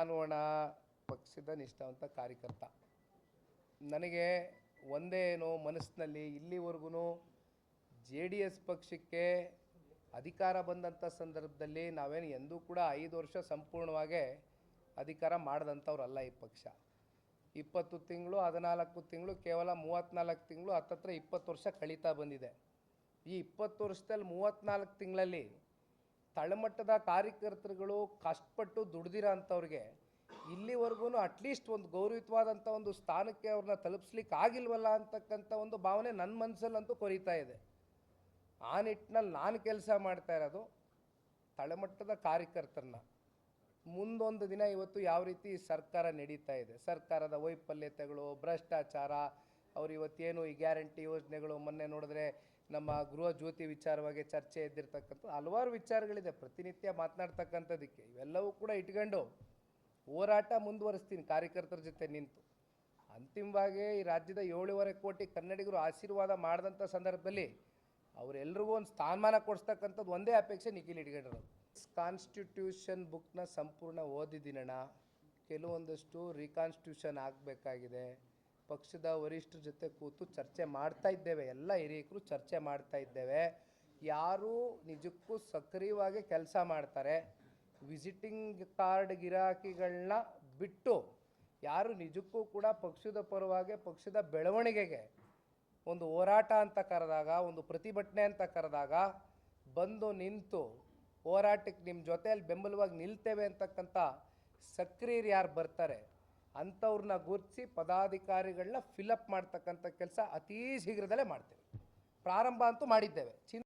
ನಾನು ಒಣ ಪಕ್ಷದ ನಿಷ್ಠಾವಂತ ಕಾರ್ಯಕರ್ತ. ನನಗೆ ಒಂದೇ ಏನು ಮನಸ್ಸಿನಲ್ಲಿ ಇಲ್ಲಿವರೆಗೂ ಜೆ ಡಿ ಎಸ್ ಪಕ್ಷಕ್ಕೆ ಅಧಿಕಾರ ಬಂದಂಥ ಸಂದರ್ಭದಲ್ಲಿ ನಾವೇನು ಎಂದೂ ಕೂಡ ಐದು ವರ್ಷ ಸಂಪೂರ್ಣವಾಗಿ ಅಧಿಕಾರ ಮಾಡಿದಂಥವ್ರಲ್ಲ ಈ ಪಕ್ಷ. ಇಪ್ಪತ್ತು ತಿಂಗಳು, ಹದಿನಾಲ್ಕು ತಿಂಗಳು, ಕೇವಲ ಮೂವತ್ತ್ನಾಲ್ಕು ತಿಂಗಳು, ಹತ್ತತ್ರ ಇಪ್ಪತ್ತು ವರ್ಷ ಕಳೀತಾ ಬಂದಿದೆ. ಈ ಇಪ್ಪತ್ತು ವರ್ಷದಲ್ಲಿ ಮೂವತ್ತ್ನಾಲ್ಕು ತಿಂಗಳಲ್ಲಿ ತಳಮಟ್ಟದ ಕಾರ್ಯಕರ್ತರುಗಳು ಕಷ್ಟಪಟ್ಟು ದುಡ್ದಿರೋ ಅಂಥವ್ರಿಗೆ ಇಲ್ಲಿವರೆಗೂ ಅಟ್ಲೀಸ್ಟ್ ಒಂದು ಗೌರವಿತವಾದಂಥ ಒಂದು ಸ್ಥಾನಕ್ಕೆ ಅವ್ರನ್ನ ತಲುಪಿಸ್ಲಿಕ್ಕೆ ಆಗಿಲ್ವಲ್ಲ ಅಂತಕ್ಕಂಥ ಒಂದು ಭಾವನೆ ನನ್ನ ಮನಸ್ಸಲ್ಲಂತೂ ಕೊರೀತಾ ಇದೆ. ಆ ನಿಟ್ಟಿನಲ್ಲಿ ನಾನು ಕೆಲಸ ಮಾಡ್ತಾ ಇರೋದು ತಳಮಟ್ಟದ ಕಾರ್ಯಕರ್ತರನ್ನ. ಮುಂದೊಂದು ದಿನ ಇವತ್ತು ಯಾವ ರೀತಿ ಸರ್ಕಾರ ನಡೀತಾ ಇದೆ. ಸರ್ಕಾರದ ವೈಫಲ್ಯತೆಗಳು, ಭ್ರಷ್ಟಾಚಾರ ಅವ್ರು ಇವತ್ತೇನು ಈ ಗ್ಯಾರಂಟಿ ಯೋಜನೆಗಳು ಮೊನ್ನೆ ನೋಡಿದ್ರೆ ನಮ್ಮ ಗೃಹ ಜ್ಯೋತಿ ವಿಚಾರವಾಗಿ ಚರ್ಚೆ ಎದ್ದಿರ್ತಕ್ಕಂಥ ಹಲವಾರು ವಿಚಾರಗಳಿದೆ. ಪ್ರತಿನಿತ್ಯ ಮಾತನಾಡ್ತಕ್ಕಂಥದ್ದಕ್ಕೆ ಇವೆಲ್ಲವೂ ಕೂಡ ಇಟ್ಕೊಂಡು ಹೋರಾಟ ಮುಂದುವರಿಸ್ತೀನಿ ಕಾರ್ಯಕರ್ತರ ಜೊತೆ ನಿಂತು. ಅಂತಿಮವಾಗಿ ಈ ರಾಜ್ಯದ ಏಳೂವರೆ ಕೋಟಿ ಕನ್ನಡಿಗರು ಆಶೀರ್ವಾದ ಮಾಡಿದಂಥ ಸಂದರ್ಭದಲ್ಲಿ ಅವರೆಲ್ರಿಗೂ ಒಂದು ಸ್ಥಾನಮಾನ ಕೊಡಿಸ್ತಕ್ಕಂಥದ್ದು ಒಂದೇ ಅಪೇಕ್ಷೆ ನಿಖಿಲ್ ಇಟ್ಕೊಂಡಿರೋದು. ಕಾನ್ಸ್ಟಿಟ್ಯೂಷನ್ ಬುಕ್ನ ಸಂಪೂರ್ಣ ಓದಿದ್ದೀನಣ್ಣ. ಕೆಲವೊಂದಷ್ಟು ರೀಕಾನ್ಸ್ಟಿಟ್ಯೂಷನ್ ಆಗಬೇಕಾಗಿದೆ. ಪಕ್ಷದ ವರಿಷ್ಠರ ಜೊತೆ ಕೂತು ಚರ್ಚೆ ಮಾಡ್ತಾ ಇದ್ದೇವೆ. ಎಲ್ಲ ಹಿರಿಯಕರು ಚರ್ಚೆ ಮಾಡ್ತಾ ಇದ್ದೇವೆ. ಯಾರು ನಿಜಕ್ಕೂ ಸಕ್ರಿಯವಾಗಿ ಕೆಲಸ ಮಾಡ್ತಾರೆ. ವಿಸಿಟಿಂಗ್ ಕಾರ್ಡ್ ಗಿರಾಕಿಗಳನ್ನ ಬಿಟ್ಟು ಯಾರು ನಿಜಕ್ಕೂ ಕೂಡ ಪಕ್ಷದ ಪರವಾಗಿ ಪಕ್ಷದ ಬೆಳವಣಿಗೆಗೆ ಒಂದು ಹೋರಾಟ ಅಂತ ಕರೆದಾಗ, ಒಂದು ಪ್ರತಿಭಟನೆ ಅಂತ ಕರೆದಾಗ ಬಂದು ನಿಂತು ಹೋರಾಟಕ್ಕೆ ನಿಮ್ಮ ಜೊತೆಯಲ್ಲಿ ಬೆಂಬಲವಾಗಿ ನಿಲ್ತೇವೆ ಅಂತಕ್ಕಂಥ ಸಕ್ರಿಯರು ಯಾರು ಬರ್ತಾರೆ? ಅಂಥವ್ರನ್ನ ಗುರುತಿಸಿ ಪದಾಧಿಕಾರಿಗಳನ್ನ ಫಿಲಪ್ ಮಾಡ್ತಕ್ಕಂಥ ಕೆಲಸ ಅತೀ ಶೀಘ್ರದಲ್ಲೇ ಮಾಡ್ತೇವೆ. ಪ್ರಾರಂಭ ಅಂತೂ ಮಾಡಿದ್ದೇವೆ.